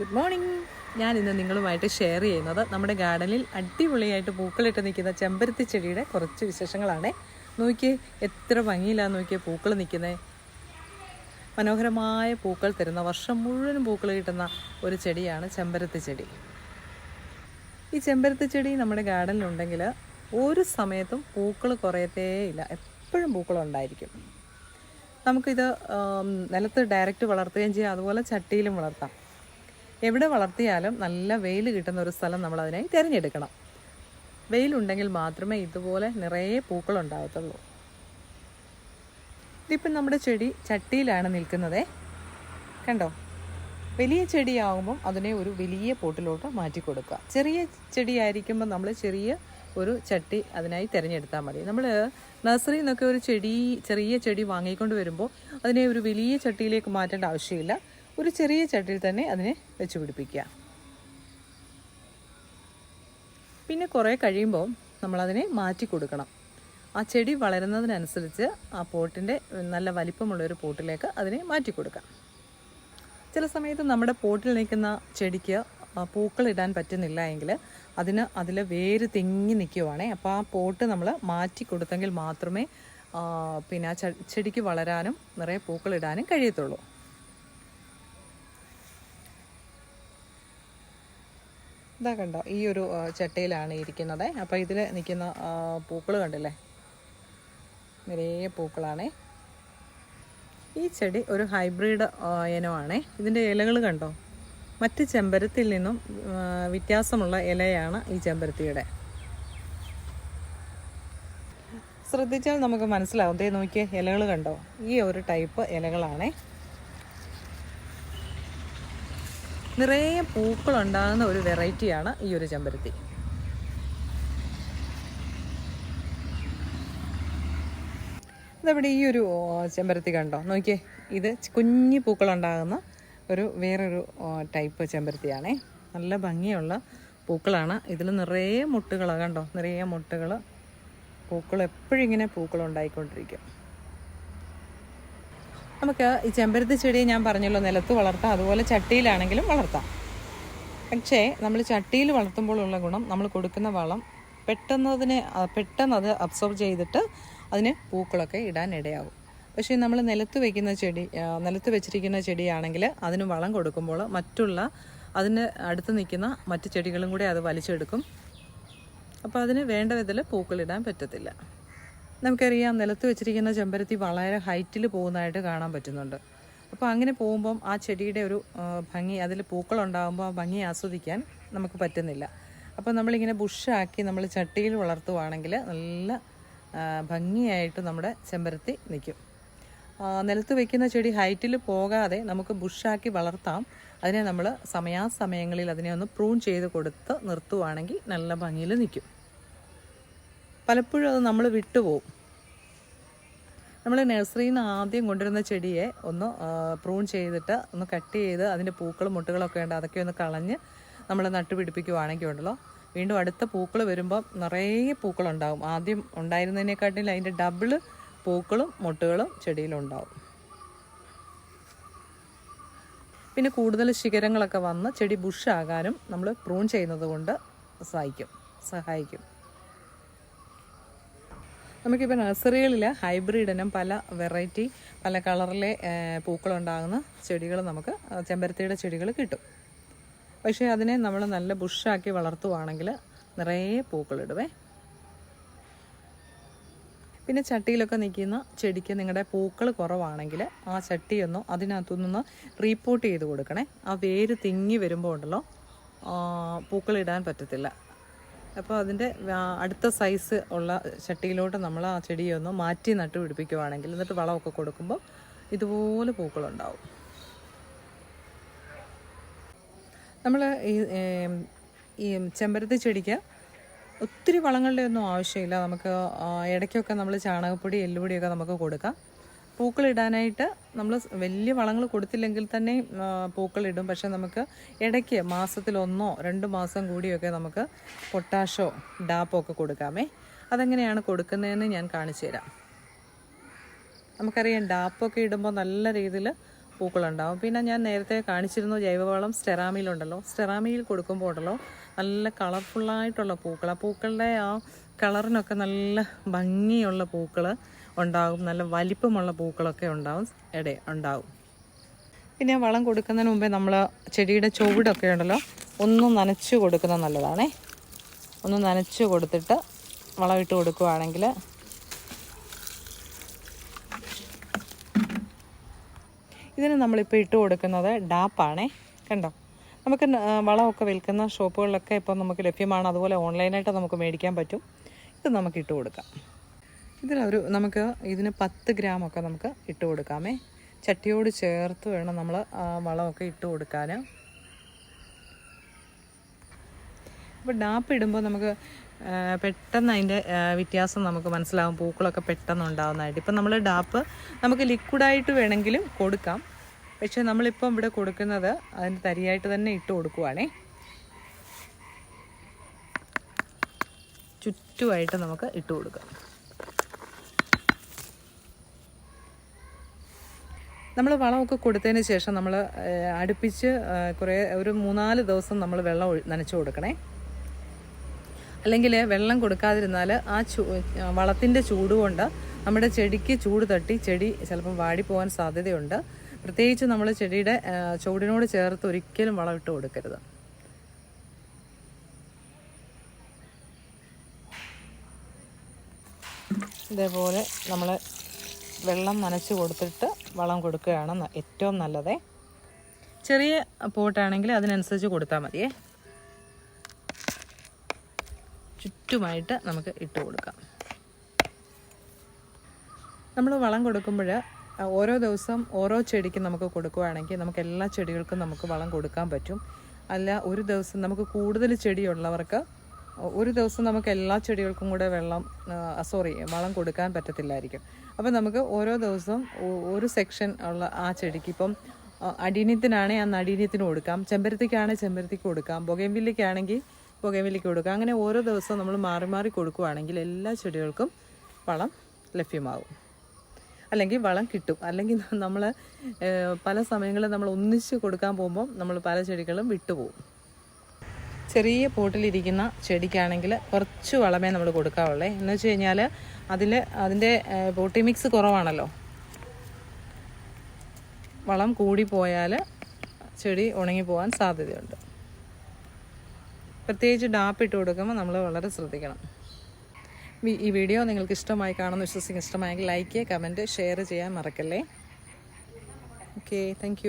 Good morning ഞാൻ ഇന്ന് നിങ്ങളുമായിട്ട് ഷെയർ ചെയ്യുന്നത് നമ്മുടെ ഗാർഡനിൽ അടിപൊളിയായിട്ട് പൂക്കളിട്ട് നിൽക്കുന്ന ചെമ്പരത്തി ചെടിയുടെ കുറച്ച് വിശേഷങ്ങളാണ്. നോക്കിയേ എത്ര ഭംഗിയിലാണ് നോക്കിയേ പൂക്കൾ നിൽക്കുന്നത് മനോഹരമായ പൂക്കൾ തരുന്ന വർഷം മുഴുവനും പൂക്കൾ കിട്ടുന്ന ഒരു ചെടിയാണ് ചെമ്പരത്തി ചെടി. ഈ ചെമ്പരത്തി ചെടി നമ്മുടെ ഗാർഡനിലുണ്ടെങ്കിൽ ഒരു സമയത്തും പൂക്കൾ കുറയത്തേയില്ല എപ്പോഴും പൂക്കളുണ്ടായിരിക്കും നമുക്കിത് നിലത്ത് ഡയറക്റ്റ് വളർത്തുകയും ചെയ്യാം. അതുപോലെ ചട്ടിയിലും വളർത്താം. എവിടെ വളർത്തിയാലും നല്ല വെയിൽ കിട്ടുന്ന ഒരു സ്ഥലം നമ്മൾ അതിനായി തിരഞ്ഞെടുക്കണം. വെയിലുണ്ടെങ്കിൽ മാത്രമേ ഇതുപോലെ നിറയെ പൂക്കൾ ഉണ്ടാകത്തുള്ളൂ. ഇതിപ്പം നമ്മുടെ ചെടി ചട്ടിയിലാണ് നിൽക്കുന്നത്. കണ്ടോ? വലിയ ചെടിയാകുമ്പം അതിനെ ഒരു വലിയ പോട്ടിലോട്ട് മാറ്റി കൊടുക്കുക. ചെറിയ ചെടിയായിരിക്കുമ്പോൾ നമ്മൾ ചെറിയ ഒരു ചട്ടി അതിനായി തിരഞ്ഞെടുത്താൽ മതി. നമ്മൾ നഴ്സറിയിൽ നിന്നൊക്കെ ഒരു ചെടി ചെറിയ ചെടി വാങ്ങിക്കൊണ്ട് വരുമ്പോൾ അതിനെ ഒരു വലിയ ചട്ടിയിലേക്ക് മാറ്റേണ്ട ആവശ്യമില്ല. ഒരു ചെറിയ ചട്ടിയിൽ തന്നെ അതിനെ വെച്ച് പിടിപ്പിക്കുക. പിന്നെ കുറേ കഴിയുമ്പോൾ നമ്മളതിനെ മാറ്റി കൊടുക്കണം. ആ ചെടി വളരുന്നതിനനുസരിച്ച് ആ പോട്ടിന്റെ നല്ല വലിപ്പമുള്ളൊരു പോട്ടിലേക്ക് അതിനെ മാറ്റി കൊടുക്കാം. ചില സമയത്ത് നമ്മുടെ പോട്ടിൽ നിൽക്കുന്ന ചെടിക്ക് പൂക്കൾ ഇടാൻ പറ്റുന്നില്ല എങ്കിൽ അതിന് അതിൽ വേര് തിങ്ങി നിൽക്കുവാണേ. അപ്പോൾ ആ പോട്ട് നമ്മൾ മാറ്റി കൊടുത്തെങ്കിൽ മാത്രമേ പിന്നെ ആ ചെടിക്ക് വളരാനും നിറയെ പൂക്കളിടാനും കഴിയത്തുള്ളൂ. ഇതാ കണ്ടോ ഈ ഒരു ചട്ടയിലാണ് ഇരിക്കുന്നത്. അപ്പോൾ ഇതിൽ നിൽക്കുന്ന പൂക്കൾ കണ്ടില്ലേ? നിറയെ പൂക്കളാണേ. ഈ ചെടി ഒരു ഹൈബ്രിഡ് ഇനമാണേ. ഇതിന്റെ ഇലകൾ കണ്ടോ? മറ്റ് ചെമ്പരത്തിൽ നിന്നും വ്യത്യാസമുള്ള ഇലയാണ് ഈ ചെമ്പരത്തിയുടെ. ശ്രദ്ധിച്ചാൽ നമുക്ക് മനസ്സിലാവും. ദേ നോക്കിയ ഇലകൾ കണ്ടോ? ഈ ഒരു ടൈപ്പ് ഇലകളാണേ. നിറയെ പൂക്കളുണ്ടാകുന്ന ഒരു വെറൈറ്റിയാണ് ഈ ഒരു ചെമ്പരത്തി. ഇതവിടെ ഈ ഒരു ചെമ്പരത്തി കണ്ടോ? നോക്കിയേ ഇത് കുഞ്ഞു പൂക്കളുണ്ടാകുന്ന ഒരു വേറൊരു ടൈപ്പ് ചെമ്പരത്തിയാണേ. നല്ല ഭംഗിയുള്ള പൂക്കളാണ്. ഇതിൽ നിറയെ മുട്ടുകളാണ് കണ്ടോ? നിറയെ മുട്ടുകൾ പൂക്കൾ എപ്പോഴും ഇങ്ങനെ പൂക്കൾ ഉണ്ടായിക്കൊണ്ടിരിക്കും നമുക്ക് ഈ ചെമ്പരത്തി ചെടി ഞാൻ പറഞ്ഞല്ലോ നിലത്ത് വളർത്താം. അതുപോലെ ചട്ടിയിലാണെങ്കിലും വളർത്താം. പക്ഷേ നമ്മൾ ചട്ടിയിൽ വളർത്തുമ്പോഴുള്ള ഗുണം നമ്മൾ കൊടുക്കുന്ന വളം പെട്ടെന്നതിനെ പെട്ടെന്ന് അത് അബ്സോർബ് ചെയ്തിട്ട് അതിന് പൂക്കളൊക്കെ ഇടാൻ ഇടയാകും പക്ഷേ നമ്മൾ നിലത്ത് വയ്ക്കുന്ന ചെടി നിലത്ത് വെച്ചിരിക്കുന്ന ചെടിയാണെങ്കിൽ അതിന് വളം കൊടുക്കുമ്പോൾ മറ്റുള്ള അതിന് അടുത്ത് നിൽക്കുന്ന മറ്റ് ചെടികളും കൂടി അത് വലിച്ചെടുക്കും. അപ്പോൾ അതിന് വേണ്ട വിധത്തിൽ പൂക്കളിടാൻ പറ്റത്തില്ല. നമുക്കറിയാം നിലത്ത് വെച്ചിരിക്കുന്ന ചെമ്പരത്തി വളരെ ഹൈറ്റിൽ പോകുന്നതായിട്ട് കാണാൻ പറ്റുന്നുണ്ട്. അപ്പോൾ അങ്ങനെ പോകുമ്പം ആ ചെടിയുടെ ഒരു ഭംഗി അതിൽ പൂക്കളുണ്ടാകുമ്പോൾ ആ ഭംഗി ആസ്വദിക്കാൻ നമുക്ക് പറ്റുന്നില്ല. അപ്പോൾ നമ്മളിങ്ങനെ ബുഷാക്കി നമ്മൾ ചട്ടിയിൽ വളർത്തുവാണെങ്കിൽ നല്ല ഭംഗിയായിട്ട് നമ്മുടെ ചെമ്പരത്തി നിൽക്കും. നിലത്ത് വയ്ക്കുന്ന ചെടി ഹൈറ്റിൽ പോകാതെ നമുക്ക് ബുഷാക്കി വളർത്താം. അതിനെ നമ്മൾ സമയാസമയങ്ങളിൽ അതിനെ ഒന്ന് പ്രൂൺ ചെയ്ത് കൊടുത്ത് നിർത്തുവാണെങ്കിൽ നല്ല ഭംഗിയിൽ നിൽക്കും. പലപ്പോഴും അത് നമ്മൾ വിട്ടുപോകും നമ്മൾ നഴ്സറിയിൽ നിന്ന് ആദ്യം കൊണ്ടുവരുന്ന ചെടിയെ ഒന്ന് പ്രൂൺ ചെയ്തിട്ട് ഒന്ന് കട്ട് ചെയ്ത് അതിന്റെ പൂക്കളും മുട്ടുകളൊക്കെ ഉണ്ട് അതൊക്കെ ഒന്ന് കളഞ്ഞ് നമ്മൾ നട്ടുപിടിപ്പിക്കുവാണെങ്കിൽ ഉണ്ടല്ലോ. വീണ്ടും അടുത്ത പൂക്കൾ വരുമ്പോൾ നിറയെ പൂക്കളുണ്ടാവും. ആദ്യം ഉണ്ടായിരുന്നതിനെക്കാട്ടിലും അതിന്റെ ഡബിൾ പൂക്കളും മുട്ടുകളും ചെടിയിലുണ്ടാവും. പിന്നെ കൂടുതൽ ശിഖരങ്ങളൊക്കെ വന്ന് ചെടി ബുഷാകാനും നമ്മൾ പ്രൂൺ ചെയ്യുന്നത് കൊണ്ട് സഹായിക്കും. സഹായിക്കും. നമുക്കിപ്പോൾ നഴ്സറികളിൽ ഹൈബ്രിഡ് ഇനം പല വെറൈറ്റി പല കളറിലെ പൂക്കളുണ്ടാകുന്ന ചെടികൾ നമുക്ക് ചെമ്പരത്തിയുടെ ചെടികൾ കിട്ടും. പക്ഷേ അതിനെ നമ്മൾ നല്ല ബുഷാക്കി വളർത്തുവാണെങ്കിൽ നിറയെ പൂക്കളിടുവേ. പിന്നെ ചട്ടിയിലൊക്കെ നിൽക്കുന്ന ചെടിക്ക് നിങ്ങളുടെ പൂക്കൾ കുറവാണെങ്കിൽ ആ ചട്ടിയൊന്നും അതിനകത്തുനിന്ന് റീപ്പോർട്ട് ചെയ്ത് കൊടുക്കണേ. ആ വേര് തിങ്ങി വരുമ്പോൾ ഉണ്ടല്ലോ പൂക്കളിടാൻ പറ്റത്തില്ല. അപ്പോൾ അതിന്റെ അടുത്ത സൈസ് ഉള്ള ചട്ടിയിലോട്ട് നമ്മൾ ആ ചെടിയെ ഒന്ന് മാറ്റി നട്ടു പിടിപ്പിക്കുവാണെങ്കിൽ എന്നിട്ട് വളമൊക്കെ കൊടുക്കുമ്പോൾ ഇതുപോലെ പൂക്കളുണ്ടാവും. നമ്മൾ ഈ ഈ ചെമ്പരത്തി ചെടിക്ക് ഒത്തിരി വളങ്ങളുടെ ഒന്നും ആവശ്യമില്ല. നമുക്ക് ഇടയ്ക്കൊക്കെ നമ്മൾ ചാണകപ്പൊടി എല്ലുപൊടിയൊക്കെ നമുക്ക് കൊടുക്കാം. പൂക്കളിടാനായിട്ട് നമ്മൾ വലിയ വളങ്ങൾ കൊടുത്തില്ലെങ്കിൽ തന്നെ പൂക്കളിടും. പക്ഷെ നമുക്ക് ഇടയ്ക്ക് മാസത്തിലൊന്നോ രണ്ട് മാസം കൂടിയൊക്കെ നമുക്ക് പൊട്ടാഷോ ഡാപ്പോ ഒക്കെ കൊടുക്കാമേ. അതെങ്ങനെയാണ് കൊടുക്കുന്നതെന്ന് ഞാൻ കാണിച്ചു തരാം. നമുക്കറിയാം ഡാപ്പൊക്കെ ഇടുമ്പോൾ നല്ല രീതിയിൽ പൂക്കളുണ്ടാവും. പിന്നെ ഞാൻ നേരത്തെ കാണിച്ചിരുന്നു ജൈവവളം സ്റ്റെറാമിയിലുണ്ടല്ലോ. സ്റ്റെറാമിയിൽ കൊടുക്കുമ്പോൾ ഉണ്ടല്ലോ നല്ല കളർഫുള്ളായിട്ടുള്ള പൂക്കൾ ആ പൂക്കളുടെ ആ കളറിനൊക്കെ നല്ല ഭംഗിയുള്ള പൂക്കൾ ഉണ്ടാകും. നല്ല വലിപ്പമുള്ള പൂക്കളൊക്കെ ഉണ്ടാവും ഇട ഉണ്ടാവും. പിന്നെ വളം കൊടുക്കുന്നതിന് മുമ്പേ നമ്മൾ ചെടിയുടെ ചുവടൊക്കെ ഉണ്ടല്ലോ ഒന്ന് നനച്ച് കൊടുക്കുന്നത് നല്ലതാണേ. ഒന്ന് നനച്ച് കൊടുത്തിട്ട് വളമിട്ട് കൊടുക്കുകയാണെങ്കിൽ ഇതിന് നമ്മളിപ്പോൾ ഇട്ട് കൊടുക്കുന്നത് ഡാപ്പാണേ. കണ്ടോ? നമുക്ക് വളമൊക്കെ വിൽക്കുന്ന ഷോപ്പുകളിലൊക്കെ ഇപ്പോൾ നമുക്ക് ലഭ്യമാണ്. അതുപോലെ ഓൺലൈനായിട്ട് നമുക്ക് മേടിക്കാൻ പറ്റും. ഇത് നമുക്ക് ഇട്ട് കൊടുക്കാം. ഇതിലൊരു നമുക്ക് ഇതിന് പത്ത് ഗ്രാമൊക്കെ നമുക്ക് ഇട്ട് കൊടുക്കാമേ. ചട്ടിയോട് ചേർത്ത് വേണം നമ്മൾ വളമൊക്കെ ഇട്ട് കൊടുക്കാൻ അപ്പോൾ ഡാപ്പ് ഇടുമ്പോൾ നമുക്ക് പെട്ടെന്ന് അതിന്റെ വ്യത്യാസം നമുക്ക് മനസ്സിലാവും. പൂക്കളൊക്കെ പെട്ടെന്ന് ഉണ്ടാകുന്നതായിട്ട് ഇപ്പം നമ്മൾ ഡാപ്പ് നമുക്ക് ലിക്വിഡായിട്ട് വേണമെങ്കിലും കൊടുക്കാം. പക്ഷേ നമ്മളിപ്പം ഇവിടെ കൊടുക്കുന്നത് അതിന് തരിയായിട്ട് തന്നെ ഇട്ട് കൊടുക്കുവാണേ. ചുറ്റുമായിട്ട് നമുക്ക് ഇട്ട് കൊടുക്കാം. നമ്മൾ വളമൊക്കെ കൊടുത്തതിന് ശേഷം നമ്മൾ അടുപ്പിച്ച് കുറേ ഒരു മൂന്നാൽ ദിവസം നമ്മൾ വെള്ളം നനച്ചു കൊടുക്കണേ. അല്ലെങ്കിൽ വെള്ളം കൊടുക്കാതിരുന്നാൽ ആ ചൂ വളത്തിന്റെ ചൂട് കൊണ്ട് നമ്മുടെ ചെടിക്ക് ചൂട് തട്ടി ചെടി ചിലപ്പം വാടിപ്പോകാൻ സാധ്യതയുണ്ട്. പ്രത്യേകിച്ച് നമ്മൾ ചെടിയുടെ ചൂടിനോട് ചേർത്ത് ഒരിക്കലും വളം ഇട്ട് കൊടുക്കരുത്. ഇതേപോലെ നമ്മൾ വെള്ളം നനച്ച് കൊടുത്തിട്ട് വളം കൊടുക്കുകയാണ് ഏറ്റവും നല്ലത്. ചെറിയ പോട്ടാണെങ്കിൽ അതിനനുസരിച്ച് കൊടുത്താൽ മതിയേ. ചുറ്റുമായിട്ട് നമുക്ക് ഇട്ട് കൊടുക്കാം. നമ്മൾ വളം കൊടുക്കുമ്പോൾ ഓരോ ദിവസം ഓരോ ചെടിക്ക് നമുക്ക് കൊടുക്കുകയാണെങ്കിൽ നമുക്ക് എല്ലാ ചെടികൾക്കും നമുക്ക് വളം കൊടുക്കാൻ പറ്റും. അല്ല ഒരു ദിവസം നമുക്ക് കൂടുതൽ ചെടിയുള്ളവർക്ക് ഒരു ദിവസം നമുക്ക് എല്ലാ ചെടികൾക്കും കൂടെ വെള്ളം സോറി വളം കൊടുക്കാൻ പറ്റത്തില്ലായിരിക്കും. അപ്പോൾ നമുക്ക് ഓരോ ദിവസവും ഒരു സെക്ഷൻ ഉള്ള ആ ചെടിക്ക് ഇപ്പം അടീനിയത്തിനാണെങ്കിൽ ആ നടീന്യത്തിന് കൊടുക്കാം. ചെമ്പരത്തിക്കാണെങ്കിൽ ചെമ്പരത്തിക്ക് കൊടുക്കാം. പുകയമ്പില്ലിക്കാണെങ്കിൽ പുകയമ്പില്ലിക്ക് കൊടുക്കാം. അങ്ങനെ ഓരോ ദിവസവും നമ്മൾ മാറി മാറി കൊടുക്കുകയാണെങ്കിൽ എല്ലാ ചെടികൾക്കും വളം ലഭ്യമാകും. അല്ലെങ്കിൽ വളം കിട്ടും. അല്ലെങ്കിൽ നമ്മൾ പല സമയങ്ങളിൽ നമ്മൾ ഒന്നിച്ച് കൊടുക്കാൻ പോകുമ്പോൾ നമ്മൾ പല ചെടികളും വിട്ടുപോകും. ചെറിയ പോട്ടിലിരിക്കുന്ന ചെടിക്കാണെങ്കിൽ കുറച്ച് വളമേ നമ്മൾ കൊടുക്കാവുള്ളേ. എന്ന് വെച്ച് കഴിഞ്ഞാൽ അതിൽ അതിന്റെ പോട്ടി മിക്സ് കുറവാണല്ലോ. വളം കൂടി പോയാൽ ചെടി ഉണങ്ങിപ്പോകാൻ സാധ്യതയുണ്ട്. പ്രത്യേകിച്ച് ഡാപ്പ് ഇട്ട് കൊടുക്കുമ്പോൾ നമ്മൾ വളരെ ശ്രദ്ധിക്കണം. ഈ വീഡിയോ നിങ്ങൾക്ക് ഇഷ്ടമായി കാണുന്നു വിശ്വസിക്കുന്ന ഇഷ്ടമായെങ്കിൽ ലൈക്ക് കമന്റ് ഷെയർ ചെയ്യാൻ മറക്കല്ലേ? Okay thank